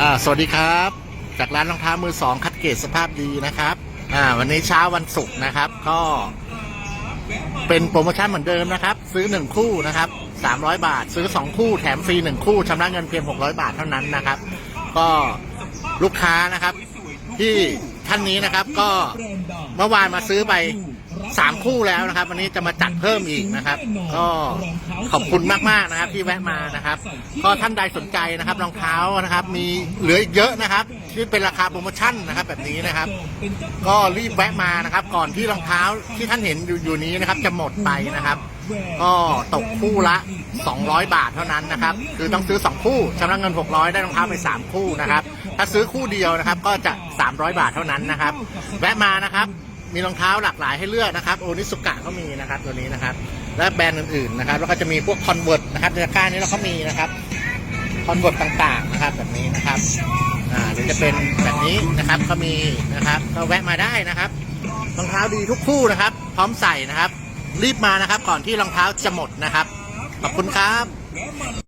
อ่าสวัสดีครับ จากร้านรองเท้ามือสองคัดเกรดสภาพดีนะครับอ่าวันนี้เช้าวันศุกร์นะครับ ก็เป็นโปรโมชั่นเหมือนเดิมนะครับ ซื้อหนึ่งคู่นะครับ 300 บาท ซื้อ 2 คู่แถมฟรีหนึ่งคู่ชำระเงินเพียง 600 บาทเท่านั้นนะครับ ก็ลูกค้านะครับที่ท่านนี้นะครับก็เมื่อวานมาซื้อไป3คู่แล้วนะครับ วันนี้จะมาจัดเพิ่มอีกนะครับ ก็ขอบคุณมากๆนะครับ ที่แวะมานะครับ ก็ท่านใดสนใจนะครับรองเท้านะครับ มีเหลือเยอะนะครับที่เป็นราคาโปรโมชั่นนะครับ แบบนี้นะครับ ก็รีบแวะมานะครับ ก่อนที่รองเท้าที่ท่านเห็นอยู่นี้นะครับ จะหมดไปนะครับ ก็ตกคู่ละ 200 บาทเท่านั้นนะครับ คือต้องซื้อ 2 คู่ชำระเงิน 600 ได้รองเท้าไป 3 คู่นะครับ ถ้าซื้อคู่เดียวนะครับ ก็จะ 300 บาทเท่านั้นนะครับ แวะมานะครับ มีรองเท้าหลากหลายให้เลือกนะครับ โอนิสุกะก็มีนะครับตัวนี้นะครับ และแบรนด์อื่นๆนะครับ แล้วก็จะมีพวกคอนเวิร์ตนะครับในราคานี้เราก็มีนะครับ คอนเวิร์ตต่างๆนะครับแบบนี้นะครับ อ่าหรือจะเป็นแบบนี้นะครับ ก็มีนะครับ ก็แวะมาได้นะครับ รองเท้าดีทุกคู่นะครับ พร้อมใส่นะครับ รีบมานะครับ ก่อนที่รองเท้าจะหมดนะครับ ขอบคุณครับ